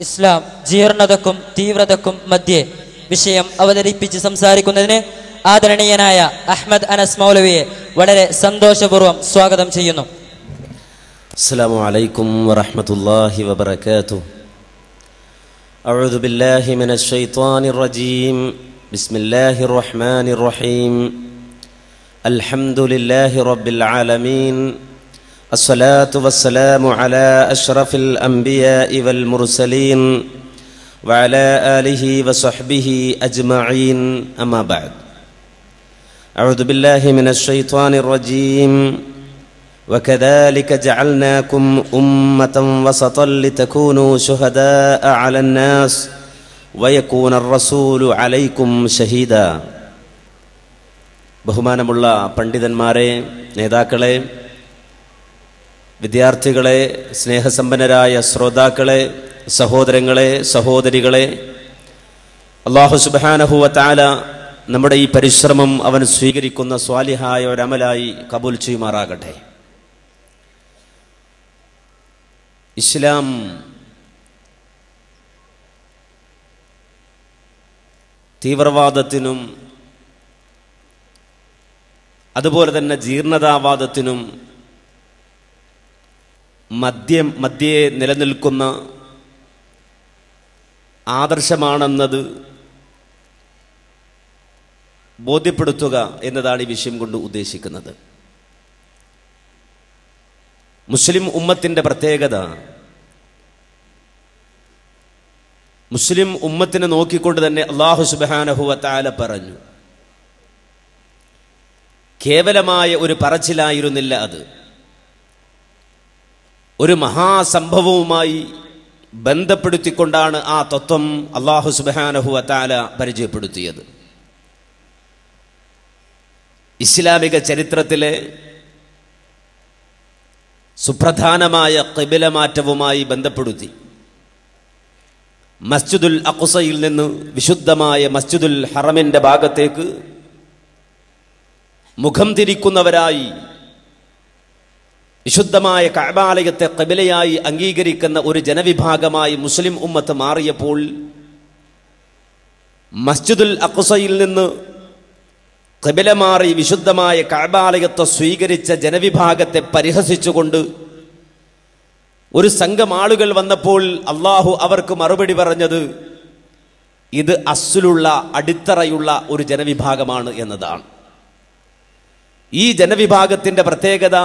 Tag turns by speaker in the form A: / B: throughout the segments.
A: ഇസ്ലാം ജീർണതക്കും തീവ്രതക്കും മധ്യേ വിഷയം അവതരിപ്പിച്ച് സംസാരിക്കുന്നതിന് ആദരണീയനായ അഹ്മദ് അനസ് മൗലവിയെ വളരെ സന്തോഷപൂർവ്വം സ്വാഗതം ചെയ്യുന്നു
B: السلام عليكم ورحمة الله وبركاته أعوذ بالله من الشيطان الرجيم بسم الله الرحمن الرحيم الحمد لله رب العالمين الصلاة والسلام على أشرف الأنبياء والمرسلين وعلى آله وصحبه أجمعين أما بعد أعوذ بالله من الشيطان الرجيم وكذلك جعلناكم أمة وسطا لتكونوا شهداء على الناس ويكون الرسول عليكم شهيدا ബഹുമാനമുള്ള പണ്ഡിതന്മാരെ നേതാക്കളെ വിദ്യാർത്ഥികളെ സ്നേഹസമ്പന്നരായ ശ്രോതാക്കളെ സഹോദരങ്ങളെ സഹോദരികളെ അള്ളാഹു സുബാനഹുവ താല നമ്മുടെ ഈ പരിശ്രമം അവൻ സ്വീകരിക്കുന്ന സ്വാലിഹായ ഒരമലായി കബൂൽ ചെയ്യുമാറാകട്ടെ. ഇസ്ലാം തീവ്രവാദത്തിനും അതുപോലെ തന്നെ ജീർണതാവാദത്തിനും മദ്യം മദ്യയെ നിലനിൽക്കുന്ന ആദർശമാണെന്നത് ബോധ്യപ്പെടുത്തുക എന്നതാണ് ഈ വിഷയം കൊണ്ട് ഉദ്ദേശിക്കുന്നത്. മുസ്ലിം ഉമ്മത്തിന്റെ പ്രത്യേകത മുസ്ലിം ഉമ്മത്തിനെ നോക്കിക്കൊണ്ട് തന്നെ അള്ളാഹു സുബാനഹുവത്താല പറഞ്ഞു. കേവലമായ ഒരു പറച്ചിലായിരുന്നില്ല അത്. ഒരു മഹാസംഭവവുമായി ബന്ധപ്പെടുത്തിക്കൊണ്ടാണ് ആ തത്വം അള്ളാഹു സുബാനഹു അത്താല പരിചയപ്പെടുത്തിയത്. ഇസ്ലാമിക ചരിത്രത്തിലെ സുപ്രധാനമായ കബിലമാറ്റവുമായി ബന്ധപ്പെടുത്തി മസ്ജിദുൽ അക്കുസയിൽ നിന്ന് വിശുദ്ധമായ മസ്ജിദുൽ ഹറമിന്റെ ഭാഗത്തേക്ക് മുഖം തിരിക്കുന്നവരായി വിശുദ്ധമായ കഅബാലയത്തെ കബിലയായി അംഗീകരിക്കുന്ന ഒരു ജനവിഭാഗമായി മുസ്ലിം ഉമ്മത്ത് മാറിയപ്പോൾ മസ്ജിദുൽ അക്സയിൽ നിന്ന് കബില മാറി വിശുദ്ധമായ കഅബാലയത്തെ സ്വീകരിച്ച ജനവിഭാഗത്തെ പരിഹസിച്ചുകൊണ്ട് ഒരു സംഘം ആളുകൾ വന്നപ്പോൾ അള്ളാഹു അവർക്ക് മറുപടി പറഞ്ഞത് ഇത് അസ്സുലുള്ള അടിത്തറയുള്ള ഒരു ജനവിഭാഗമാണ് എന്നതാണ്. ഈ ജനവിഭാഗത്തിന്റെ പ്രത്യേകത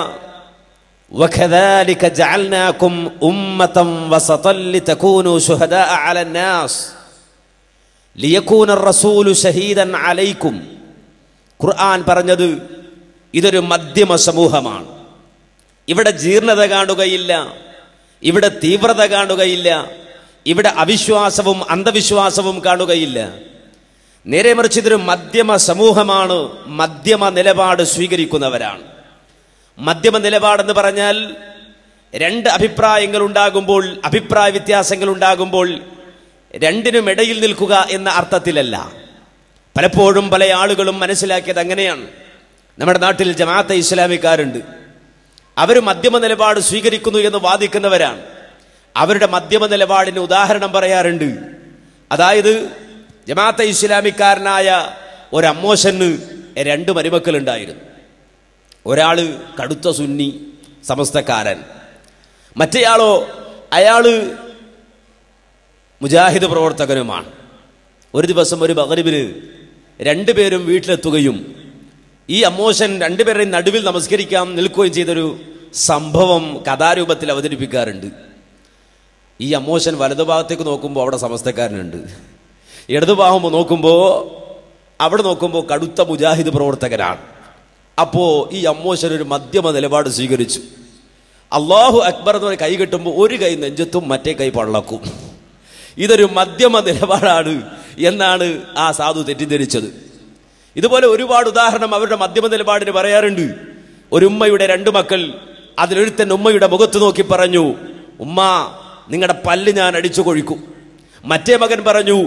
B: وكذلك جعلناكم أمة وسطا لتكونوا شهداء على الناس ليكون الرسول شهيدا عليكم ഖുർആൻ പറഞ്ഞത് ഇതൊരു മധ്യമ സമൂഹമാണ് ഇവിടെ ജീർണത കാണുകയില്ല ഇവിടെ തീവ്രത കാണുകയില്ല ഇവിടെ അവിശ്വാസവും അന്ധവിശ്വാസവും കാണുകയില്ല നേരെ മറിച്ച് ഇതൊരു മധ്യമ സമൂഹമാണ് മധ്യമ നിലപാട് സ്വീകരിക്കുന്നവരാണ് മധ്യമ നിലപാടെന്ന് പറഞ്ഞാൽ രണ്ട് അഭിപ്രായങ്ങൾ ഉണ്ടാകുമ്പോൾ അഭിപ്രായ വ്യത്യാസങ്ങൾ ഉണ്ടാകുമ്പോൾ രണ്ടിനും ഇടയിൽ നിൽക്കുക എന്ന അർത്ഥത്തിലല്ല. പലപ്പോഴും പല ആളുകളും മനസ്സിലാക്കിയത് അങ്ങനെയാണ്. നമ്മുടെ നാട്ടിൽ ജമാഅത്തെ ഇസ്ലാമിക്കാരുണ്ട്. അവർ മധ്യമ നിലപാട് സ്വീകരിക്കുന്നു എന്ന് വാദിക്കുന്നവരാണ്. അവരുടെ മധ്യമ നിലപാടിന് ഉദാഹരണം പറയാറുണ്ട്. അതായത് ജമാഅത്തെ ഇസ്ലാമിക്കാരനായ ഒരമ്മോശന് രണ്ട് മരുമക്കളുണ്ടായിരുന്നു. ഒരാൾ കടുത്ത സുന്നി സമസ്തക്കാരൻ. മറ്റേയാളോ അയാൾ മുജാഹിദ് പ്രവർത്തകനുമാണ്. ഒരു ദിവസം ഒരു മകരിവിന് രണ്ടുപേരും വീട്ടിലെത്തുകയും ഈ അമ്മോശൻ രണ്ടുപേരുടെയും നടുവിൽ നമസ്കരിക്കാൻ നിൽക്കുകയും ചെയ്തൊരു സംഭവം കഥാരൂപത്തിൽ അവതരിപ്പിക്കാറുണ്ട്. ഈ അമോഷൻ വലതുഭാഗത്തേക്ക് നോക്കുമ്പോൾ അവിടെ സമസ്തക്കാരനുണ്ട്. ഇടതുഭാഗം നോക്കുമ്പോൾ അവിടെ നോക്കുമ്പോൾ കടുത്ത മുജാഹിദ് പ്രവർത്തകനാണ്. അപ്പോൾ ഈ അമ്മോശൻ ഒരു മധ്യമ നിലപാട് സ്വീകരിച്ചു. അള്ളാഹു അക്ബർ എന്ന് പറഞ്ഞ് കൈ കെട്ടുമ്പോൾ ഒരു കൈ നെഞ്ചത്തും മറ്റേ കൈ പള്ളക്കും. ഇതൊരു മധ്യമ നിലപാടാണ് എന്നാണ് ആ സാധു തെറ്റിദ്ധരിച്ചത്. ഇതുപോലെ ഒരുപാട് ഉദാഹരണം അവരുടെ മധ്യമ നിലപാടിന് പറയാറുണ്ട്. ഒരു ഉമ്മയുടെ രണ്ട് മക്കൾ അതിലൊരുത്തൻ ഉമ്മയുടെ മുഖത്ത് നോക്കി പറഞ്ഞു ഉമ്മ നിങ്ങളുടെ പല്ല് ഞാൻ അടിച്ചു കൊഴിക്കും. മറ്റേ മകൻ പറഞ്ഞു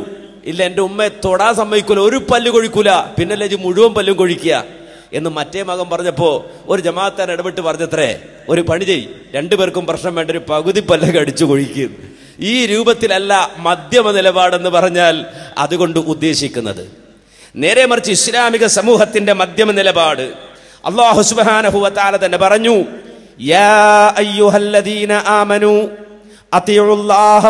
B: ഇല്ല എന്റെ ഉമ്മയെ തൊടാൻ സമ്മതിക്കൂല ഒരു പല്ല് കൊഴിക്കൂല. പിന്നല്ലേ മുഴുവൻ പല്ലും കൊഴിക്കുക? എന്ന് മറ്റേ മകൻ പറഞ്ഞപ്പോൾ ഒരു ജമാഅത്താൻ ഇടപെട്ട് പറഞ്ഞത്രേ ഒരു പണി ചെയ് രണ്ടുപേർക്കും പ്രശ്നം വേണ്ട ഒരു പകുതി പല്ലക അടിച്ചു കൊഴിക്കും. ഈ രൂപത്തിലല്ല മധ്യമ നിലപാടെന്ന് പറഞ്ഞാൽ അതുകൊണ്ട് ഉദ്ദേശിക്കുന്നത്. നേരെ മറിച്ച് ഇസ്ലാമിക സമൂഹത്തിന്റെ മധ്യമ നിലപാട്. അള്ളാഹു തന്നെ പറഞ്ഞു ആമനു അത്തിയുല്ലാഹ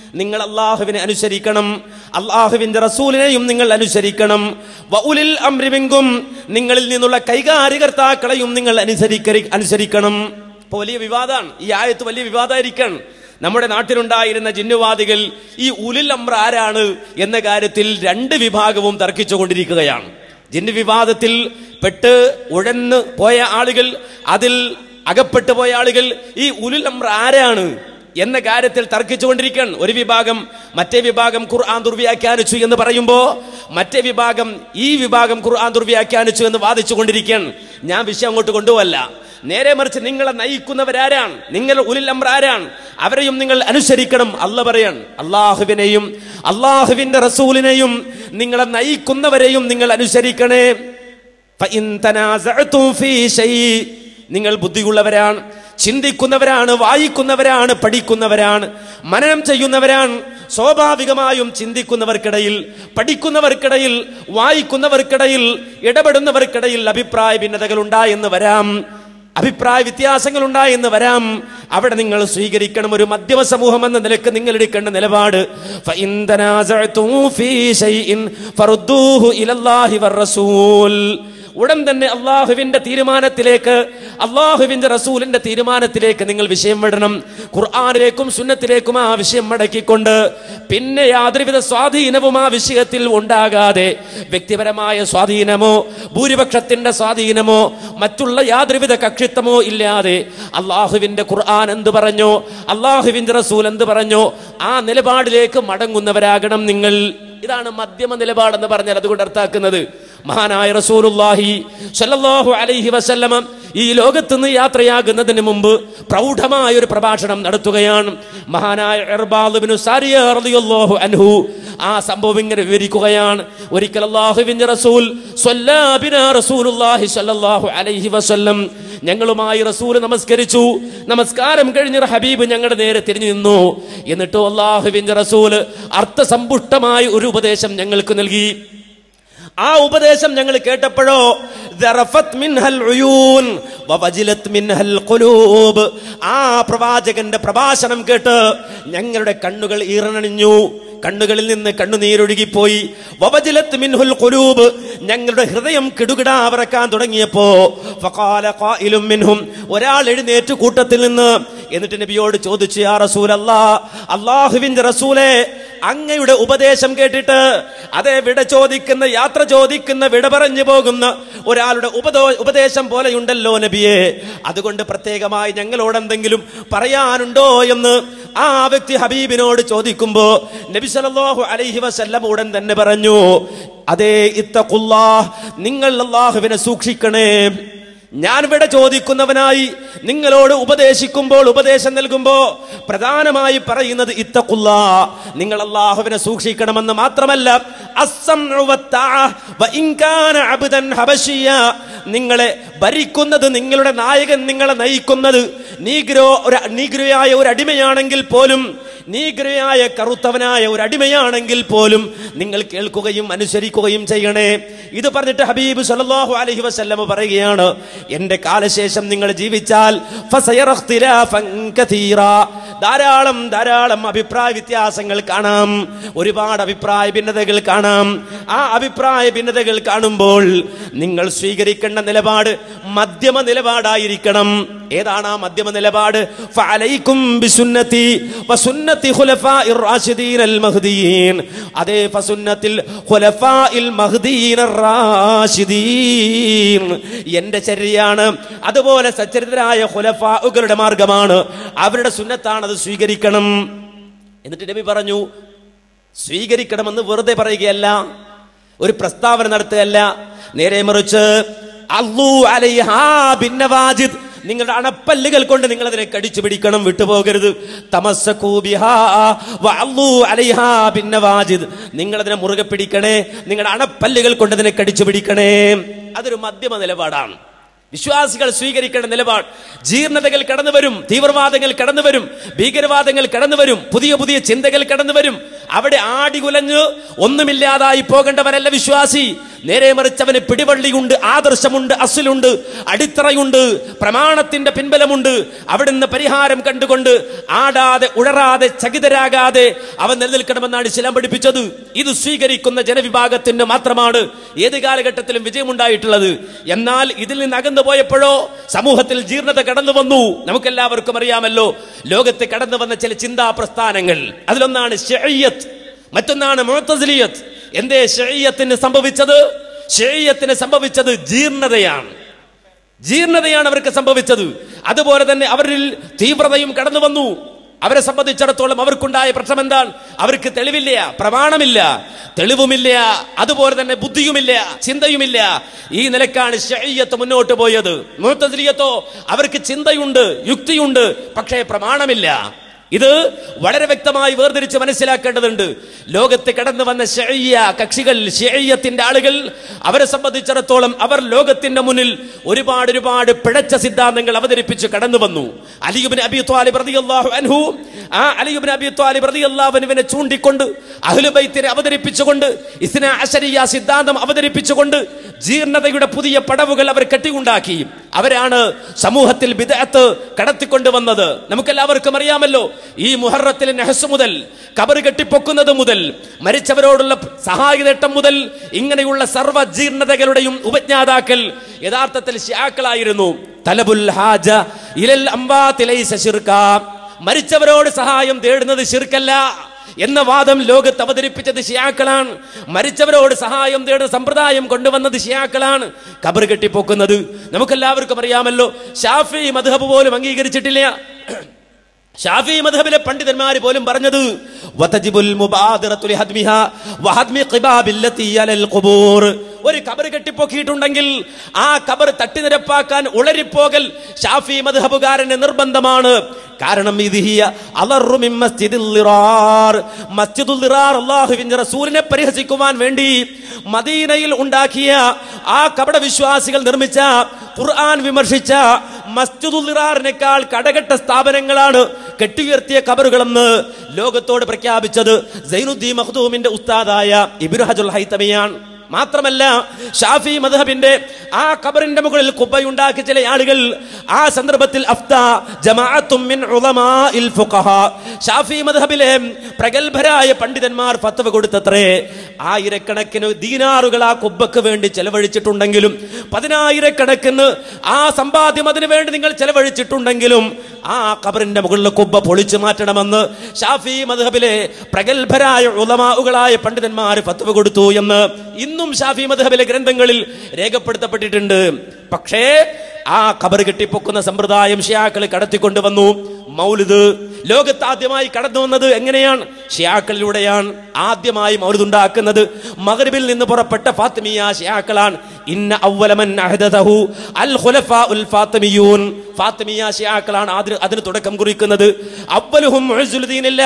B: നിങ്ങൾ അള്ളാഹുവിനെ അനുസരിക്കണം. അള്ളാഹുവിന്റെ റസൂലിനെയും നിങ്ങൾ അനുസരിക്കണം. വഉലിൽ അമ്രിമിങ്കും നിങ്ങളിൽ നിന്നുള്ള കൈകാര്യകർത്താക്കളെയും നിങ്ങൾ അനുസരിക്കരി അനുസരിക്കണം. ഇപ്പൊ വലിയ വിവാദമാണ് ഈ ആയത്ത് വലിയ വിവാദമായിരിക്കണം നമ്മുടെ നാട്ടിലുണ്ടായിരുന്ന ജിന്നുവാദികൾ ഈ ഉലിൽ അമ്ര ആരാണ് എന്ന കാര്യത്തിൽ രണ്ട് വിഭാഗവും തർക്കിച്ചുകൊണ്ടിരിക്കുകയാണ് ജിന്ന് വിവാദത്തിൽ പെട്ട് ഉഴന്ന് പോയ ആളുകൾ അതിൽ അകപ്പെട്ടു പോയ ആളുകൾ ഈ ഉലിൽ അമ്ര ആരാണ്? എന്ന കാര്യത്തിൽ തർക്കിച്ചുകൊണ്ടിരിക്കുകയാണ് ഒരു വിഭാഗം മറ്റേ വിഭാഗം ഖുർആൻ ദുർവ്യാഖ്യാനിച്ചു എന്ന് പറയുമ്പോ മറ്റേ വിഭാഗം ഈ വിഭാഗം ഖുർആൻ ദുർവ്യാഖ്യാനിച്ചു എന്ന് വാദിച്ചു കൊണ്ടിരിക്കുകയാണ് ഞാൻ വിഷയം അങ്ങോട്ട് കൊണ്ടുപോകല്ല. നേരെ മറിച്ച് നിങ്ങളെ നയിക്കുന്നവരാരാണ് നിങ്ങൾ ആരാണ് അവരെയും നിങ്ങൾ അനുസരിക്കണം അല്ല പറയാണ്. അള്ളാഹുവിനെയും അള്ളാഹുവിന്റെ റസൂലിനെയും നിങ്ങളെ നയിക്കുന്നവരെയും നിങ്ങൾ അനുസരിക്കണേ. നിങ്ങൾ ബുദ്ധിയുള്ളവരാണ് ചിന്തിക്കുന്നവരാണ് വായിക്കുന്നവരാണ് പഠിക്കുന്നവരാണ് മനനം ചെയ്യുന്നവരാണ്. സ്വാഭാവികമായും ചിന്തിക്കുന്നവർക്കിടയിൽ പഠിക്കുന്നവർക്കിടയിൽ വായിക്കുന്നവർക്കിടയിൽ ഇടപെടുന്നവർക്കിടയിൽ അഭിപ്രായ ഭിന്നതകൾ ഉണ്ടായെന്ന് വരാം. അഭിപ്രായ വ്യത്യാസങ്ങൾ ഉണ്ടായെന്ന് വരാം. അവിടെ നിങ്ങൾ സ്വീകരിക്കണം ഒരു മധ്യമ സമൂഹം എന്ന നിലയ്ക്ക് നിങ്ങൾ എടുക്കേണ്ട നിലപാട്. ഉടൻ തന്നെ അള്ളാഹുവിന്റെ തീരുമാനത്തിലേക്ക് അള്ളാഹുവിന്റെ റസൂലിന്റെ തീരുമാനത്തിലേക്ക് നിങ്ങൾ വിഷയം വിടണം. ഖുർആാനിലേക്കും സുന്നത്തിലേക്കും ആ വിഷയം മടക്കിക്കൊണ്ട് പിന്നെ യാതൊരുവിധ സ്വാധീനവും ആ വിഷയത്തിൽ ഉണ്ടാകാതെ വ്യക്തിപരമായ സ്വാധീനമോ ഭൂരിപക്ഷത്തിന്റെ സ്വാധീനമോ മറ്റുള്ള യാതൊരുവിധ കക്ഷിത്വമോ ഇല്ലാതെ അള്ളാഹുവിന്റെ ഖുർആൻ എന്ത് പറഞ്ഞു അള്ളാഹുവിന്റെ റസൂൽ എന്ത് പറഞ്ഞു ആ നിലപാടിലേക്ക് മടങ്ങുന്നവരാകണം നിങ്ങൾ. ഇതാണ് മധ്യമ നിലപാടെന്ന് പറഞ്ഞാൽ അതുകൊണ്ട് അർത്ഥാക്കുന്നത് മഹാനായ റസൂലുള്ളാഹി സ്വല്ലല്ലാഹു അലൈഹി വസല്ലം ഈ ലോകത്ത് നിന്ന് യാത്രയാകുന്നതിന് മുമ്പ് പ്രൗഢമായ ഒരു പ്രഭാഷണം നടത്തുകയാണ്. മഹാനായ ഇർബാദ് ഇബ്നു സാരിയ റളിയല്ലാഹു അൻഹു ആ സംഭവം ഇങ്ങനെ വിവരിക്കുകയാണ്. ഒരിക്കൽ അല്ലാഹുവിന്റെ റസൂൽ അലൈഹി വസല്ലം ഞങ്ങളുമായി റസൂൽ നമസ്കരിച്ചു. നമസ്കാരം കഴിഞ്ഞ ഹബീബ് ഞങ്ങളുടെ നേരെ തിരിഞ്ഞു നിന്നു. എന്നിട്ട് അള്ളാഹുവിന്റെ റസൂൽ അർത്ഥസമ്പുഷ്ടമായ ഒരു ഉപദേശം ഞങ്ങൾക്ക് നൽകി. ആ ഉപദേശം ഞങ്ങൾ കേട്ടപ്പോഴോ ആ പ്രവാചകന്റെ പ്രഭാഷണം കേട്ട് ഞങ്ങളുടെ കണ്ണുകൾ ഈറനണിഞ്ഞു കണ്ണുകളിൽ നിന്ന് കണ്ണുനീരൊഴുകിപ്പോയി. വവജിലത്ത് മിൻഹുൽ ഖുലൂബ് ഞങ്ങളുടെ ഹൃദയം കിടുകിടാ വിറക്കാൻ തുടങ്ങിയപ്പോ മിൻഹും. ഒരാൾ എഴുന്നേറ്റ് കൂട്ടത്തിൽ നിന്ന് എന്നിട്ട് നബിയോട് ചോദിച്ചു ആ റസൂൽ അല്ലാ അള്ളാഹുവിന്റെ റസൂലേ അങ്ങയുടെ ഉപദേശം കേട്ടിട്ട് അതേ വിട ചോദിക്കുന്ന യാത്ര ചോദിക്കുന്ന വിട പറഞ്ഞു പോകുന്ന ഒരാളുടെ ഉപദോ ഉപദേശം പോലെയുണ്ടല്ലോ നബിയെ. അതുകൊണ്ട് പ്രത്യേകമായി ഞങ്ങളോട് എന്തെങ്കിലും പറയാനുണ്ടോ എന്ന് ആ വ്യക്തി ഹബീബിനോട് ചോദിക്കുമ്പോ നബി സല്ലല്ലാഹു അലൈഹി വസല്ലം ഉടൻ തന്നെ പറഞ്ഞു അതേ ഇത്തഖുല്ലാഹ് നിങ്ങൾ അള്ളാഹുവിനെ സൂക്ഷിക്കണേ. ഞാൻ ഇവിടെ ചോദിക്കുന്നവനായി നിങ്ങളോട് ഉപദേശിക്കുമ്പോൾ ഉപദേശം നൽകുമ്പോൾ പ്രധാനമായി പറയുന്നത് ഇത്തക്കുള്ള നിങ്ങൾ അള്ളാഹുവിനെ സൂക്ഷിക്കണമെന്ന് മാത്രമല്ല നിങ്ങളെ ഭരിക്കുന്നത് നിങ്ങളുടെ നായകൻ നിങ്ങളെ നയിക്കുന്നത് നീഗ്രോ ഒരു നീഗ്രയായ ഒരു അടിമയാണെങ്കിൽ പോലും നീഗ്രയായ കറുത്തവനായ ഒരു അടിമയാണെങ്കിൽ പോലും നിങ്ങൾ കേൾക്കുകയും അനുസരിക്കുകയും ചെയ്യണേ. ഇത് പറഞ്ഞിട്ട് ഹബീബ് സല്ലല്ലാഹു അലഹി വസ്ല്ലമ പറയുകയാണ് എന്റെ കാലശേഷം നിങ്ങൾ ജീവിച്ചാൽ ധാരാളം ധാരാളം അഭിപ്രായ വ്യത്യാസങ്ങൾ കാണാം ഒരുപാട് അഭിപ്രായ ഭിന്നതകൾ കാണാം. ആ അഭിപ്രായ ഭിന്നതകൾ കാണുമ്പോൾ നിങ്ങൾ സ്വീകരിക്കേണ്ട നിലപാട് മധ്യമ നിലപാടായിരിക്കണം. ഏതാണ് ആ മധ്യമ നിലപാട്? അതേ ഫസുന്നത്തിൽ എന്റെ ചര്യയാണ്. അതുപോലെ സച്ചരിതരായ ഹുലഫാഉകളുടെ മാർഗമാണ്. അവരുടെ സുന്നത്താണ് അത് സ്വീകരിക്കണം. എന്നിട്ട് നബി പറഞ്ഞു സ്വീകരിക്കണമെന്ന് വെറുതെ പറയുകയല്ല. ഒരു പ്രസ്താവന നടത്തുകയല്ല. നേരെ മറിച്ച് അള്ളൂ അലൈഹാ ബിന്നവാജിദ് നിങ്ങളുടെ അണപ്പല്ലുകൾ കൊണ്ട് നിങ്ങൾ അതിനെ കടിച്ചു പിടിക്കണം വിട്ടുപോകരുത്. തമസ്സൂബിഹാജിദ് നിങ്ങൾ അതിനെ മുറുകെ പിടിക്കണേ നിങ്ങളുടെ അണപ്പല്ലുകൾ കൊണ്ട് അതിനെ കടിച്ചു പിടിക്കണേ. അതൊരു മധ്യമ നിലപാടാണ്. വിശ്വാസികൾ സ്വീകരിക്കേണ്ട നിലപാട്. ജീർണതകൾ കടന്നു വരും തീവ്രവാദങ്ങൾ കടന്നു വരും ഭീകരവാദങ്ങൾ കടന്നു വരും പുതിയ പുതിയ ചിന്തകൾ കടന്നു വരും അവിടെ ആടികുലഞ്ഞ് ഒന്നുമില്ലാതായി പോകേണ്ടവരല്ല വിശ്വാസി. നേരെ മറിച്ച് അവന് പിടിവള്ളിയുണ്ട് ആദർശമുണ്ട് അസുലുണ്ട് അടിത്തറയുണ്ട് പ്രമാണത്തിന്റെ പിൻബലമുണ്ട്. അവിടുന്ന് പരിഹാരം കണ്ടുകൊണ്ട് ആടാതെ ഉഴറാതെ ചകിതരാകാതെ അവൻ നിലനിൽക്കണമെന്നാണ് ഇസ്ലാം പഠിപ്പിച്ചത്. ഇത് സ്വീകരിക്കുന്ന ജനവിഭാഗത്തിന് മാത്രമാണ് ഏത് കാലഘട്ടത്തിലും വിജയമുണ്ടായിട്ടുള്ളത്. എന്നാൽ ഇതിൽ നിന്ന് അകന്നു പോയപ്പോഴോ സമൂഹത്തിൽ ജീർണത കടന്നു വന്നു. നമുക്കെല്ലാവർക്കും അറിയാമല്ലോ ലോകത്ത് കടന്നു വന്ന ചില ചിന്താ പ്രസ്ഥാനങ്ങൾ. അതിലൊന്നാണ് ഷെയ്യത്ത് മറ്റൊന്നാണ് മുഴത്തസിലിയത്ത് എന്തേ ഷെയ്യത്തിന് സംഭവിച്ചത്? ഷെയ്യത്തിന് സംഭവിച്ചത് ജീർണതയാണ്. ജീർണതയാണ് അവർക്ക് സംഭവിച്ചത്. അതുപോലെ തന്നെ അവരിൽ തീവ്രതയും കടന്നു വന്നു. അവരെ സംബന്ധിച്ചിടത്തോളം അവർക്കുണ്ടായ പ്രശ്നം എന്താണ് അവർക്ക് തെളിവില്ല പ്രമാണമില്ല. തെളിവുമില്ല അതുപോലെ തന്നെ ബുദ്ധിയുമില്ല ചിന്തയുമില്ല. ഈ നിലക്കാണ് ഷയ്യത്ത് മുന്നോട്ട് പോയത്. മുഹത്തസ്ലിയത്തോ അവർക്ക് ചിന്തയുണ്ട് യുക്തിയുണ്ട് പക്ഷേ പ്രമാണമില്ല. ഇത് വളരെ വ്യക്തമായി വേർതിരിച്ച് മനസ്സിലാക്കേണ്ടതുണ്ട്. ലോകത്ത് കടന്നു വന്ന ഷെയ്യ കക്ഷികൾ ഷെയ്യത്തിന്റെ ആളുകൾ അവരെ സംബന്ധിച്ചിടത്തോളം അവർ ലോകത്തിന്റെ മുന്നിൽ ഒരുപാട് ഒരുപാട് പിഴച്ച സിദ്ധാന്തങ്ങൾ അവതരിപ്പിച്ച് കടന്നു വന്നു. അലിയുബിൻ അബി ത്വാലിബ് റളിയല്ലാഹു അൻഹു ആ അലിയുബിൻ അബി ത്വാലിബ് റളിയല്ലാഹു അൻഹുവിനെ ചൂണ്ടിക്കൊണ്ട് അഹ്ലുബൈത്തിനെ അവതരിപ്പിച്ചുകൊണ്ട് ഇസ്ന അശരിയ സിദ്ധാന്തം അവതരിപ്പിച്ചുകൊണ്ട് ജീർണതയുടെ പുതിയ പടവുകൾ അവർ കെട്ടിയുണ്ടാക്കി. അവരാണ് സമൂഹത്തിൽ വിദഗ്ധ കടത്തിക്കൊണ്ടുവന്നത്. നമുക്കെല്ലാവർക്കും അറിയാമല്ലോ ഈ മുഹറത്തിൽ നെഹസ് മുതൽ കബർ കെട്ടിപ്പൊക്കുന്നത് മുതൽ മരിച്ചവരോടുള്ള സഹായനേട്ടം മുതൽ ഇങ്ങനെയുള്ള സർവ ജീർണതകളുടെയും ഉപജ്ഞാതാക്കൾ യഥാർത്ഥത്തിൽ ഷിയാക്കളായിരുന്നു തലബുൽ ഹാജ ഇലൽ മരിച്ചവരോട് സഹായം തേടുന്നത് ശിർക്കല്ല എന്ന വാദം ലോകത്ത് അവതരിപ്പിച്ചത് ഷിയാക്കളാണ് മരിച്ചവരോട് സഹായം തേടുന്ന സമ്പ്രദായം കൊണ്ടുവന്നത് ഷിയാക്കളാണ് കബർ കെട്ടിപ്പോക്കുന്നത്. നമുക്കെല്ലാവർക്കും അറിയാമല്ലോ ഷാഫി മധുഹബ് പോലും അംഗീകരിച്ചിട്ടില്ല. ഷാഫി മധബിലെ പണ്ഡിതന്മാർ പോലും പറഞ്ഞത് വതജിബുൽ മുബാദിറത്തു ലിഹദ്മിഹാ വഹദ്മി ഖിബാബില്ലത്തി അലൽ ഖുബൂർ. ഒരു കബർ കെട്ടിപ്പൊക്കിയിട്ടുണ്ടെങ്കിൽ ആ കബർ തട്ടിനിരപ്പാക്കാൻ ഉളരിപ്പോകൽ ഷാഫി മധുഹബുകാരന്റെ നിർബന്ധമാണ്. കാരണം ഇത് അല്ലാഹുവിന്റെ റസൂലിനെ പരിഹസിക്കുവാൻ വേണ്ടി മദീനയിൽ ഉണ്ടാക്കിയ ആ കപട വിശ്വാസികൾ നിർമ്മിച്ച ഖുർആൻ വിമർശിച്ച മസ്ജിദുൽ ളിറാറിനേക്കാൾ കടകെട്ട സ്ഥാപനങ്ങളാണ് കെട്ടിയുയർത്തിയ കബറുകളെന്ന് ലോകത്തോട് പ്രഖ്യാപിച്ചത് സൈനുദ്ദീൻ മഖ്ദൂമിന്റെ ഉസ്താദായ ഇബ്നു ഹജുൽ ഹൈതമിയാണ്. മാത്രമല്ല ഷാഫി മദ്ഹബിന്റെ ആ ഖബറിന്റെ മുകളിൽ കുബയുണ്ടാക്കി ചില ആളുകൾ ആ സന്ദർഭത്തിൽ അഫ്ത ഉലമാഇൽ ഫുഖഹ. ഷാഫി മദ്ഹബിലെ പ്രഗത്ഭരായ പണ്ഡിതന്മാർ ഫത്വ കൊടുത്തത്രേ ആയിരക്കണക്കിന് ദീനാറുകൾ ആ കുബക്ക് വേണ്ടി ചെലവഴിച്ചിട്ടുണ്ടെങ്കിലും പതിനായിരക്കണക്കിന് ആ സമ്പാദ്യം അതിനു വേണ്ടി നിങ്ങൾ ചെലവഴിച്ചിട്ടുണ്ടെങ്കിലും ആ ഖബറിന്റെ മുകളിൽ കുബ്ബ പൊളിച്ചു മാറ്റണമെന്ന് ഷാഫി മദ്ഹബിലെ പ്രഗത്ഭരായ ഉലമാവുകളായ പണ്ഡിതന്മാർ ഫത്വ കൊടുത്തു എന്ന് ഇന്നും ഷാഫി മധബിലെ ഗ്രന്ഥങ്ങളിൽ രേഖപ്പെടുത്തപ്പെട്ടിട്ടുണ്ട്. പക്ഷേ ആ ഖബർ കെട്ടിപ്പൊക്കുന്ന സമ്പ്രദായം ഷിയാക്കൾ കടത്തിക്കൊണ്ടുവന്നു. മൗലിദ് ലോകത്ത് ആദ്യമായി കടന്നു വന്നത് എങ്ങനെയാണ്? ഷിയാക്കളിലൂടെയാണ് ആദ്യമായി മൗലിദ് ഉണ്ടാക്കുന്നത്. മഗ്രിബിൽ നിന്ന് പുറപ്പെട്ട ഫാത്തിമിയ ഷിയാക്കളാണ്. ഇന്ന അവലമൻ അഹദതഹു അൽ ഖുലഫാ ഉൽ ഫാത്തിമിയൂൻ. ഫാത്തിമിയ ഷിയാക്കളാണ് അതിന് തുടക്കം കുറിക്കുന്നത്. അവലുഹും മുഅ്സുലുദ്ദീനില്ല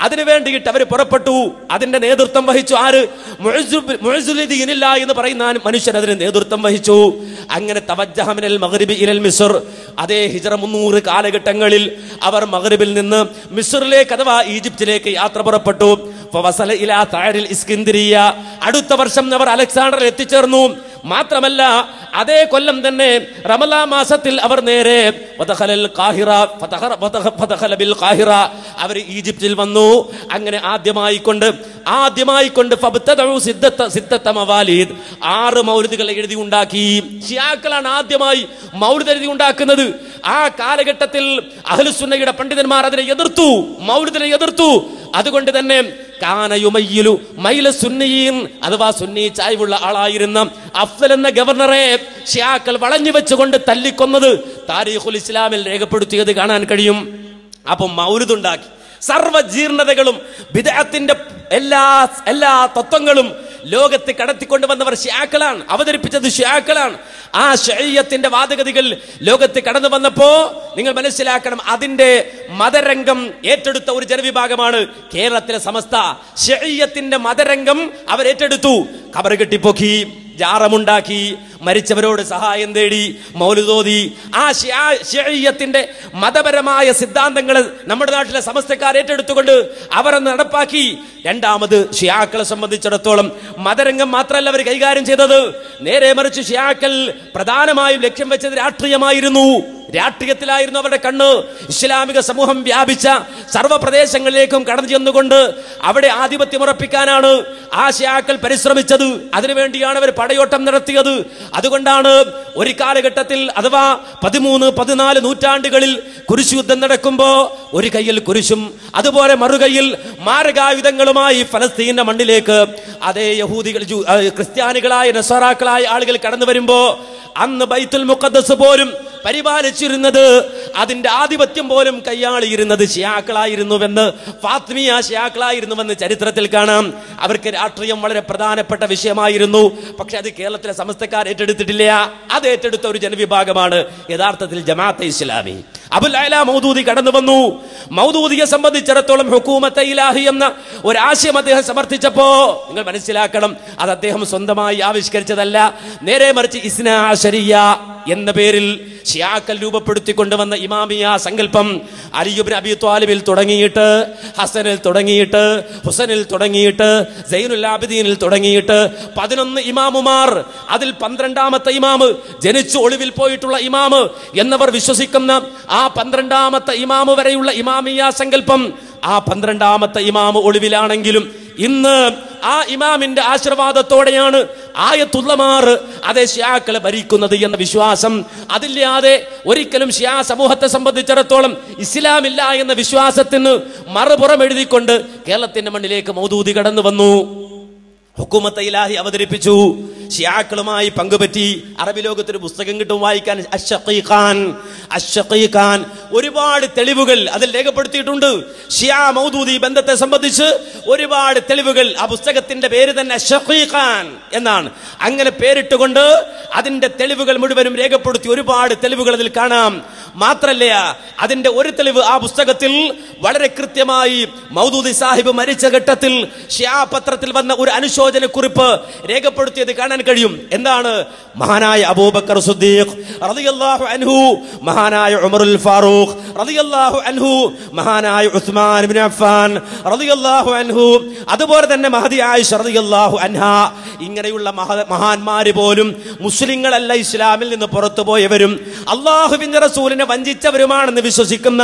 B: അതിനു വേണ്ടിയിട്ട് അവർ പുറപ്പെട്ടു. അതിന്റെ നേതൃത്വം വഹിച്ചു ആര്? മുഅ്സുലുദ്ദീനില്ല എന്ന് പറയുന്ന മനുഷ്യൻ അതിന് നേതൃത്വം വഹിച്ചു. അങ്ങനെ മിസ്ർ. അതേ ഹിജറ മുന്നൂറ് കാലഘട്ടങ്ങളിൽ അവർ മഗ്രിബിൽ നിന്ന് മിസറിലേക്ക് അഥവാ ഈജിപ്തിലേക്ക് യാത്ര പുറപ്പെട്ടു. അടുത്ത വർഷം അവർ അലക്സാണ്ടറിൽ എത്തിച്ചേർന്നു. മാത്രമല്ല അതേ കൊല്ലം തന്നെ റമലാ മാസത്തിൽ അവർ നേരെ അവർ ഈജിപ്തിൽ വന്നു. അങ്ങനെ ആദ്യമായി കൊണ്ട് ആദ്യമായി കൊണ്ട് ഫബ്തദഉ സിദ്ദത്ത സിദ്ദത്ത മവാലിദ് ആറ് മൗലിദുകൾ എഴുതി ഉണ്ടാക്കി. ഷിയാക്കളാണ് ആദ്യമായി മൗലിദ് എഴുതി ഉണ്ടാക്കുന്നത്. ആ കാലഘട്ടത്തിൽ അഹ്ലുസുന്നയുടെ പണ്ഡിതന്മാർ അതിനെ എതിർത്തു മൗലിദിനെ എതിർത്തു. അതുകൊണ്ട് തന്നെ കാനയുമയ്യിലു മൈല സുന്നിയീൻ അഥവാ സുന്നി ചായ്വുള്ള ആളായിരുന്ന അഫ്സൽ എന്ന ഗവർണറെ ഷിയാക്കൾ വളഞ്ഞു വെച്ചുകൊണ്ട് തല്ലിക്കൊന്നത് താരീഖുൽ ഇസ്ലാമിൽ രേഖപ്പെടുത്തിയത് കാണാൻ കഴിയും. അപ്പം മൗരുതുണ്ടാക്കി സർവജീർണതകളും വിദേഹത്തിന്റെ എല്ലാ എല്ലാ തത്വങ്ങളും ലോകത്ത് കടത്തിക്കൊണ്ടുവന്നവർ ഷിയാക്കളാണ്. അവതരിപ്പിച്ചത് ഷിയാക്കളാണ്. ആ ശരീരത്തിന്റെ വാദഗതികൾ ലോകത്ത് കടന്നു വന്നപ്പോ നിങ്ങൾ മനസ്സിലാക്കണം അതിന്റെ മതരംഗം ഏറ്റെടുത്ത ഒരു ജനവിഭാഗമാണ് കേരളത്തിലെ സമസ്ത. ശരീരത്തിന്റെ മതരംഗം അവർ ഏറ്റെടുത്തു. കബർ കെട്ടിപ്പൊക്കി. ജാറമുണ്ടാക്കി മരിച്ചവരോട് സഹായം തേടി മൗലുതോതി ആ ഷിയത്തിന്റെ മതപരമായ സിദ്ധാന്തങ്ങൾ നമ്മുടെ നാട്ടിലെ സമസ്തക്കാർ ഏറ്റെടുത്തുകൊണ്ട് അവരെന്ന് നടപ്പാക്കി. രണ്ടാമത് ഷിയാക്കളെ സംബന്ധിച്ചിടത്തോളം മതരംഗം മാത്രമല്ല അവർ കൈകാര്യം ചെയ്തത്. നേരെ മറിച്ച് ഷിയാക്കൾ പ്രധാനമായും ലക്ഷ്യം വെച്ചത് രാഷ്ട്രീയമായിരുന്നു. രാഷ്ട്രീയത്തിലായിരുന്നു അവരുടെ കണ്ണ്. ഇസ്ലാമിക സമൂഹം വ്യാപിച്ച സർവപ്രദേശങ്ങളിലേക്കും കടന്നു ചെന്നുകൊണ്ട് അവിടെ ആധിപത്യം ഉറപ്പിക്കാനാണ് ആശയാക്കൾ പരിശ്രമിച്ചത്. അതിനുവേണ്ടിയാണ് അവർ പടയോട്ടം നടത്തിയത്. അതുകൊണ്ടാണ് ഒരു കാലഘട്ടത്തിൽ അഥവാ പതിമൂന്ന് പതിനാല് നൂറ്റാണ്ടുകളിൽ കുരിശുയുദ്ധം നടക്കുമ്പോൾ ഒരു കയ്യിൽ കുരിശും അതുപോലെ മറുകയിൽ മാരകായുധങ്ങളുമായി ഫലസ്തീന്റെ മണ്ണിലേക്ക് അതേ യഹൂദികൾ ക്രിസ്ത്യാനികളായ നസറാക്കളായ ആളുകൾ കടന്നു വരുമ്പോൾ അന്ന് ബൈത്തുൽ മുഖദ്ദസ് പോലും പരിപാലിച്ചിരുന്നത് അതിന്റെ ആധിപത്യം പോലും കൈയാളിയിരുന്നത് ഷിയാക്കളായിരുന്നുവെന്ന് ഫാത്മിയ ഷിയാക്കളായിരുന്നുവെന്ന് ചരിത്രത്തിൽ കാണാം. അവർക്ക് രാഷ്ട്രീയം വളരെ പ്രധാനപ്പെട്ട വിഷയമായിരുന്നു. പക്ഷെ അത് കേരളത്തിലെ സമസ്തക്കാർ ഏറ്റെടുത്തിട്ടില്ല. അത് ഏറ്റെടുത്ത ഒരു ജനവിഭാഗമാണ് യഥാർത്ഥത്തിൽ ജമാഅത്തെ ഇസ്ലാമി. അബുൽ അല മൗദൂദി കടന്നു വന്നു. മൗദൂദിയെ സംബന്ധിച്ചിടത്തോളം ഹുക്കൂമത്തെ ഇലാഹി എന്ന ഒരാശയം അദ്ദേഹം സമർത്ഥിച്ചപ്പോ നിങ്ങൾ മനസ്സിലാക്കണം അത് അദ്ദേഹം സ്വന്തമായി ആവിഷ്കരിച്ചതല്ല. നേരെ മറിച്ച് ഇസ്നാശരിയ എന്ന പേരിൽ ഷിയാക്കൽ രൂപപ്പെടുത്തിക്കൊണ്ടുവന്ന ഇമാമിയ സങ്കല്പം അലിയുബിൻ അബി ത്വാലിബിൽ തുടങ്ങിയിട്ട് ഹസനിൽ തുടങ്ങിയിട്ട് ഹുസനിൽ തുടങ്ങിയിട്ട് സൈനുൽ ആബിദീനിൽ തുടങ്ങിയിട്ട് പതിനൊന്ന് ഇമാമുമാർ അതിൽ പന്ത്രണ്ടാമത്തെ ഇമാമ് ജനിച്ചു ഒളിവിൽ പോയിട്ടുള്ള ഇമാമ് എന്നവർ വിശ്വസിക്കുന്ന ആ പന്ത്രണ്ടാമത്തെ ഇമാമ് വരെയുള്ള ഇമാമിയ സങ്കല്പം ആ പന്ത്രണ്ടാമത്തെ ഇമാമ് ഒളിവിലാണെങ്കിലും ഇന്ന് ആ ഇമാമിന്റെ ആശീർവാദത്തോടെയാണ് ആയത്തുള്ളമാർ അതേ ഷിയാക്കളെ ഭരിക്കുന്നത് എന്ന വിശ്വാസം. അതില്ലാതെ ഒരിക്കലും ഷിയാ സമൂഹത്തെ സംബന്ധിച്ചിടത്തോളം ഇസ്ലാമില്ല എന്ന വിശ്വാസത്തിന് മറുപുറം എഴുതിക്കൊണ്ട് കേരളത്തിന്റെ മണ്ണിലേക്ക് മൗദൂദി കടന്നു വന്നു. ഹുക്കുമത്തെ ഇലാഹി അവതരിപ്പിച്ചു. ഷിയാക്കളുമായി പങ്കുപറ്റി അറബി ലോകത്തൊരു പുസ്തകം കിട്ടും വായിക്കാൻ. അഷഖീഖാൻ അഷഖീഖാൻ ഒരുപാട് തെളിവുകൾ അതിൽ രേഖപ്പെടുത്തിയിട്ടുണ്ട്. ഷിയാ മൗദൂദി ബന്ധത്തെ സംബന്ധിച്ച് ഒരുപാട് തെളിവുകൾ. ആ പുസ്തകത്തിന്റെ പേര് തന്നെ അശ്ശഖീഖാൻ എന്നാണ്. അങ്ങനെ പേരിട്ടുകൊണ്ട് അതിന്റെ തെളിവുകൾ മുഴുവനും രേഖപ്പെടുത്തി ഒരുപാട് തെളിവുകൾ അതിൽ കാണാം. മാത്രല്ല അതിന്റെ ഒരു തെളിവ് ആ പുസ്തകത്തിൽ വളരെ കൃത്യമായി മൗദൂദി സാഹിബ് മരിച്ച ഘട്ടത്തിൽ ഷിയാ പത്രത്തിൽ വന്ന ഒരു അനുശോചന കുറിപ്പ് രേഖപ്പെടുത്തിയത് കാണാൻ കഴിയും. എന്താണ്? മഹാനായ അബൂബക്കർ സുദ്ദീഖ് റളിയല്ലാഹു അൻഹു മഹാനായ ഉമറുൽ ഫാറൂഖ് റളിയല്ലാഹു അൻഹു മഹാനായ ഉസ്മാൻ ഇബ്നു അഫ്ഫാൻ റളിയല്ലാഹു അൻഹു അതുപോലെ തന്നെ മഹദി ആയിഷ റളിയല്ലാഹു അൻഹ. ഇങ്ങനെയുള്ള മഹാന്മാർ പോലും മുസ്ലിങ്ങളല്ല ഇസ്ലാമിൽ നിന്ന് പുറത്തു പോയവരും അള്ളാഹുവിന്റെ റസൂലിനെ വഞ്ചിച്ചവരുമാണെന്ന് വിശ്വസിക്കുന്ന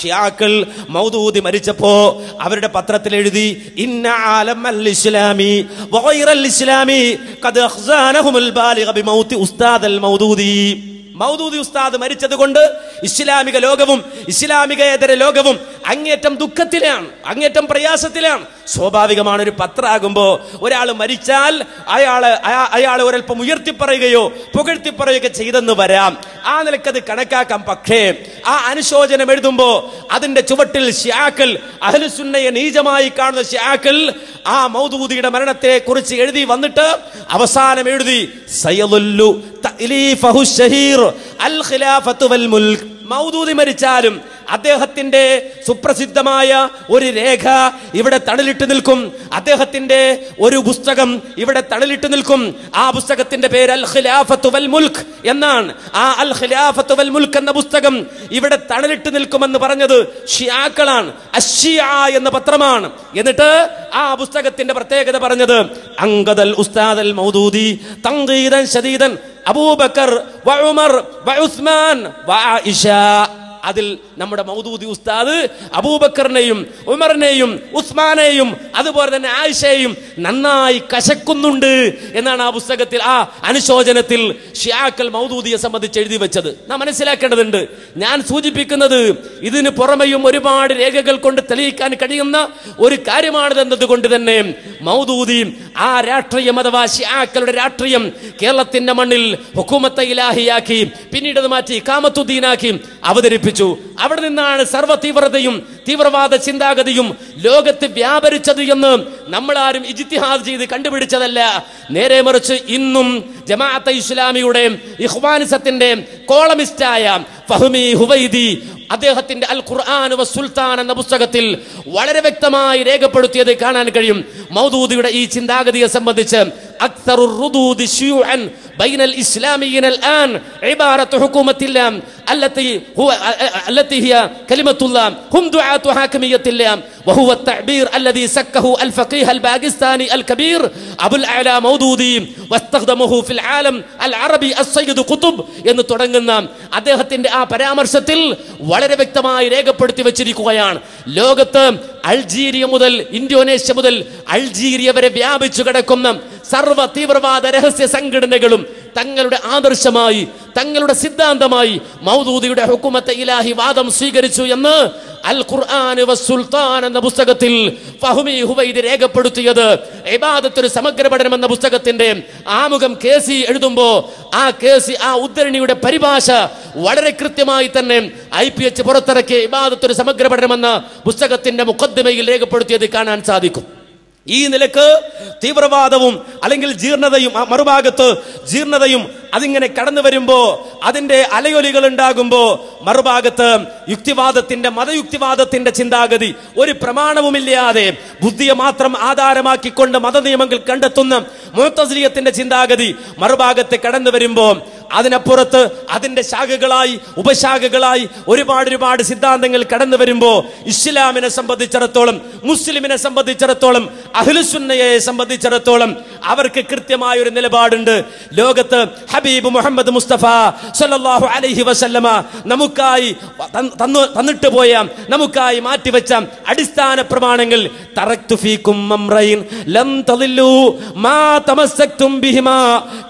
B: ഷിയാക്കൾ മൗദൂദി മരിച്ചപ്പോ അവരുടെ പത്രത്തിൽ എഴുതി ഇന്ന ആലം അൽ ഇസ്ലാമി وغير الإسلام قد أخزانهم البالغ بموت أستاذ المودودي മൗദൂദി ഉസ്താദ് മരിച്ചതുകൊണ്ട് ഇസ്ലാമിക ലോകവും ഇസ്ലാമികേതര ലോകവും അങ്ങേറ്റം ദുഃഖത്തിലാണ് അങ്ങേറ്റം പ്രയാസത്തിലാണ്. സ്വാഭാവികമാണ് ഒരു പത്രാകുമ്പോൾ ഒരാൾ മരിച്ചാൽ അയാൾ അയാ- അയാളെ ഒരൽപ്പം ഉയർത്തിപ്പറയുകയോ പുകഴ്ത്തിപ്പറയുകയോ ചെയ്തെന്ന് വരാം. ആ നിലക്കത് കണക്കാക്കാം. പക്ഷേ ആ അനുശോചനം എഴുതുമ്പോൾ അതിന്റെ ചുവട്ടിൽ ഷാക്കൽ അഹ്ലുസുന്നയെ നീചമായി കാണുന്ന ഷാക്കൽ ആ മൗദൂദിയുടെ മരണത്തെ കുറിച്ച് എഴുതി വന്നിട്ട് അവസാനം എഴുതി സയലുല്ലു തഅലീഫഹു ഷഹീർ അൽ ഖിലാഫത്തു വൽ മുൽക്ക് മൗദൂദി മരിച്ചാലും അദ്ദേഹത്തിന്റെ സുപ്രസിദ്ധമായ ഒരു രേഖ ഇവിടെ തണലിട്ട് നിൽക്കും. അദ്ദേഹത്തിന്റെ ഒരു പുസ്തകം ഇവിടെ തണലിട്ട് നിൽക്കും. ആ പുസ്തകത്തിന്റെ പേര് അൽ ഖിലാഫത്തു വൽ മുൽക്ക് എന്നാണ്. ആ അൽ ഖിലാഫത്തു വൽ മുൽക്ക് എന്ന പുസ്തകം ഇവിടെ തണലിട്ട് നിൽക്കുമെന്ന് പറഞ്ഞത് ഷിയാക്കളാണ്. അഷിയാ എന്ന പത്രമാണ്. എന്നിട്ട് ആ പുസ്തകത്തിന്റെ പ്രത്യേകത പറഞ്ഞത് അങ്കദൽ ഉസ്താദൽ മൗദൂദി തങ്കീദൻ ശദീദൻ അബൂബക്കർ വ ഉമർ വ ഉസ്മാൻ വ അതിൽ നമ്മുടെ മൗദൂദി ഉസ്താദ് അബൂബക്കറിനെയും ഉമറിനെയും ഉസ്മാനെയും അതുപോലെ തന്നെ ആയിഷയെയും നന്നായി കശക്കുന്നുണ്ട് എന്നാണ് ആ പുസ്തകത്തിൽ ആ അനുശോചനത്തിൽ ഷിയാക്കൽ മൗദൂദിയെ സംബന്ധിച്ച് എഴുതി വെച്ചത്. നാം മനസ്സിലാക്കേണ്ടതുണ്ട് ഞാൻ സൂചിപ്പിക്കുന്നത് ഇതിന് പുറമെയും ഒരുപാട് രേഖകൾ കൊണ്ട് തെളിയിക്കാൻ കഴിയുന്ന ഒരു കാര്യമാണിത് എന്നതുകൊണ്ട് തന്നെ മൗദൂദി ആ രാഷ്ട്രീയം അഥവാ ഷിയാക്കളുടെ രാഷ്ട്രീയം കേരളത്തിന്റെ മണ്ണിൽ ഹുക്കുമത്തെ ഇലാഹിയാക്കി പിന്നീട് മാറ്റി കാമത്തുദ്ദീനാക്കി അവതരിപ്പിച്ചു. അവിടെ നിന്നാണ് സർവ തീവ്രതയും തീവ്രവാദ ചിന്താഗതിയും ലോകത്ത് വ്യാപരിച്ചത് എന്ന് നമ്മൾ ആരും ഇജിത്തിഹാദ് ചെയ്ത് കണ്ടുപിടിച്ചതല്ല. നേരെ മറിച്ച് ഇന്നും ജമാഅത്ത് ഇസ്ലാമിയുടെ ഇഹ്വാനിസത്തിന്റെ കോളമിസ്റ്റായ ഫഹ്മി ഹുവൈദി അദ്ദേഹത്തിന്റെ അൽ ഖുർആൻ സുൽത്താൻ എന്ന പുസ്തകത്തിൽ വളരെ വ്യക്തമായി രേഖപ്പെടുത്തിയത് കാണാൻ കഴിയും. മൗദൂദിയുടെ ഈ ചിന്താഗതിയെ സംബന്ധിച്ച് أكثر الردود شيوعا بين الإسلاميين الآن عبارة حكومة الله التي هو التي هي كلمة الله هم دعاة حاكمية الله وهو التعبير الذي سكه الفقيه الباكستاني الكبير أبو الأعلى مودودي واستخدمه في العالم العربي السيد قطب എന്ന് തുടങ്ങുന്ന അദ്ദേഹത്തിന്റെ ആ പരാമർശത്തിൽ വളരെ വ്യക്തമായി രേഖപ്പെടുത്തി വെച്ചിരിക്കുകയാണ് ലോകത്ത് അൾജീരിയ മുതൽ ഇന്തോനേഷ്യ മുതൽ അൾജീരിയ വരെ വ്യാപിച്ചു കിടക്കുന്ന സർവ തീവ്രവാദ രഹസ്യ സംഘടനകളും തങ്ങളുടെ ആദർശമായി തങ്ങളുടെ സിദ്ധാന്തമായി മൗദൂദിയുടെ ഹുക്കുമത്തെ ഇലാഹി വാദം സ്വീകരിച്ചു എന്ന് അൽ ഖുർആൻ സുൽത്താൻ എന്ന പുസ്തകത്തിൽ ഫഹ്മി ഹുവൈദ് രേഖപ്പെടുത്തിയത്. ഇബാദത്തൊരു സമഗ്ര പഠനം എന്ന പുസ്തകത്തിന്റെ ആമുഖം കെ സി എഴുതുമ്പോ ആ കെ സി ആ ഉദ്ധരണിയുടെ പരിഭാഷ വളരെ കൃത്യമായി തന്നെ ഐ പി എച്ച് പുറത്തിറക്കിയ ഇബാദത്തൊരു സമഗ്ര പഠനം എന്ന പുസ്തകത്തിന്റെ മുഖദ്മയിൽ രേഖപ്പെടുത്തിയത് കാണാൻ സാധിക്കും. ഈ നിലയ്ക്ക് തീവ്രവാദവും അല്ലെങ്കിൽ ജീർണതയും മറുഭാഗത്ത് ജീർണതയും അതിങ്ങനെ കടന്നു വരുമ്പോ അതിന്റെ അലയൊലികൾ ഉണ്ടാകുമ്പോ മറുഭാഗത്ത് യുക്തിവാദത്തിന്റെ മതയുക്തിവാദത്തിന്റെ ചിന്താഗതി ഒരു പ്രമാണവുമില്ലാതെ ബുദ്ധിയെ മാത്രം ആധാരമാക്കിക്കൊണ്ട് മതനിയമങ്ങൾ കണ്ടെത്തുന്ന മുത്തസ്ലിയത്തിന്റെ ചിന്താഗതി മറുഭാഗത്ത് കടന്നു വരുമ്പോ അതിനപ്പുറത്ത് അതിന്റെ ശാഖകളായി ഉപശാഖകളായി ഒരുപാട് ഒരുപാട് സിദ്ധാന്തങ്ങൾ കടന്നു വരുമ്പോൾ ഇസ്ലാമിനെ സംബന്ധിച്ചിടത്തോളം മുസ്ലിമിനെ സംബന്ധിച്ചിടത്തോളം അഹ്ലുസുന്നയെ സംബന്ധിച്ചിടത്തോളം അവർക്ക് കൃത്യമായ ഒരു നിലപാടുണ്ട്. ലോകത്ത് ഹബീബ് മുഹമ്മദ് മുസ്തഫ സല്ലല്ലാഹു അലഹി വസല്ലമ നമുക്കായി തന്നിട്ട് പോയ നമുക്കായി മാറ്റിവെച്ച അടിസ്ഥാന പ്രമാണങ്ങൾ ലം തളില്ലു മാ തമസ്സക്തും ബിഹിമാ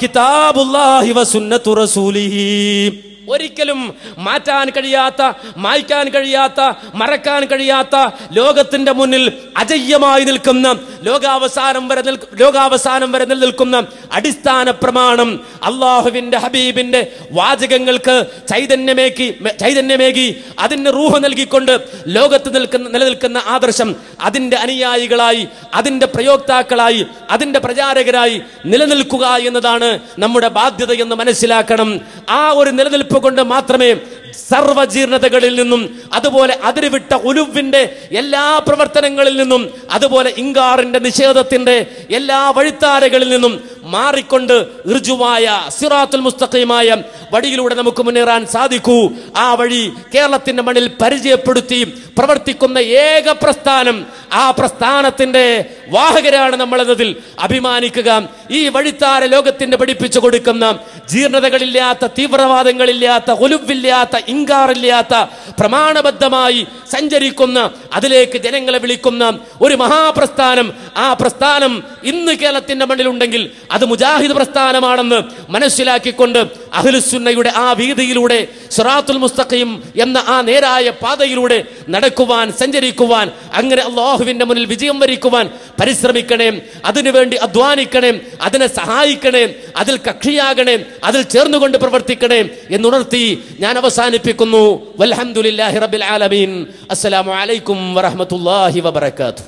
B: കിതാബുല്ലാഹി വസുന്നത്തു رسولی ഒരിക്കലും മാറ്റാൻ കഴിയാത്ത മായ്ക്കാൻ കഴിയാത്ത മറക്കാൻ കഴിയാത്ത ലോകത്തിന്റെ മുന്നിൽ അജയ്യമായി നിൽക്കുന്ന ലോകാവസാനം വരെ ലോകാവസാനം വരെ നിലനിൽക്കുന്ന അടിസ്ഥാന പ്രമാണം അള്ളാഹുവിന്റെ ഹബീബിന്റെ വാചകങ്ങൾക്ക് ചൈതന്യമേക്കി ചൈതന്യമേകി അതിന് റൂഹ നൽകിക്കൊണ്ട് ലോകത്ത് നിൽക്കുന്ന നിലനിൽക്കുന്ന ആദർശം അതിന്റെ അനുയായികളായി അതിന്റെ പ്രയോക്താക്കളായി അതിന്റെ പ്രചാരകരായി നിലനിൽക്കുക എന്നതാണ് നമ്മുടെ ബാധ്യത എന്ന് മനസ്സിലാക്കണം. ആ ഒരു നിലനിൽപ്പ് കൊണ്ട് മാത്രമേ സർവജീർണതകളിൽ നിന്നും അതുപോലെ അതിരുവിട്ട ഉലുവിന്റെ എല്ലാ പ്രവർത്തനങ്ങളിൽ നിന്നും അതുപോലെ ഇങ്കാറിന്റെ നിഷേധത്തിന്റെ എല്ലാ വഴിത്താരകളിൽ നിന്നും മാറിക്കൊണ്ട് ഋജുവായ സിറാത്തുൽ മുസ്തഖീമായ വഴിയിലൂടെ നമുക്ക് മുന്നേറാൻ സാധിക്കൂ. ആ വഴി കേരളത്തിന്റെ മണ്ണിൽ പരിചയപ്പെടുത്തി പ്രവർത്തിക്കുന്ന ഏക പ്രസ്ഥാനം ആ പ്രസ്ഥാനത്തിന്റെ വാഹകരാണ് നമ്മളെന്നതിൽ അഭിമാനിക്കുക. ഈ വഴിത്താര ലോകത്തിന്റെ പഠിപ്പിച്ചു കൊടുക്കുന്ന ജീർണതകളില്ലാത്ത തീവ്രവാദങ്ങളില്ലാത്ത ഒലുവില്ലാത്ത ഇങ്കാറില്ലാത്ത പ്രമാണബദ്ധമായി സഞ്ചരിക്കുന്ന അതിലേക്ക് ജനങ്ങളെ വിളിക്കുന്ന ഒരു മഹാപ്രസ്ഥാനം ആ പ്രസ്ഥാനം ഇന്ന് കേരളത്തിന്റെ മണ്ണിലുണ്ടെങ്കിൽ അത് മുജാഹിദ് പ്രസ്ഥാനമാണെന്ന് മനസ്സിലാക്കിക്കൊണ്ട് അഹ്ലുസുന്നയുടെ ആ വീതിയിലൂടെ സിറാത്തുൽ മുസ്തഖയും എന്ന ആ നേരായ പാതയിലൂടെ നടക്കുവാൻ സഞ്ചരിക്കുവാൻ അങ്ങനെ അള്ളാഹുവിന്റെ മുന്നിൽ വിജയം വരിക്കുവാൻ പരിശ്രമിക്കണേ അതിനുവേണ്ടി അധ്വാനിക്കണേ അതിനെ സഹായിക്കണേ അതിൽ കക്ഷിയാകണേ അതിൽ ചേർന്നുകൊണ്ട് പ്രവർത്തിക്കണേ എന്നുണർത്തി ഞാൻ അവസാനിപ്പിക്കുന്നു വൽഹംദുലില്ലാഹി റബ്ബിൽ ആലമീൻ അസ്സലാമു അലൈക്കും വറഹ്മത്തുള്ളാഹി വബറകാതുഹു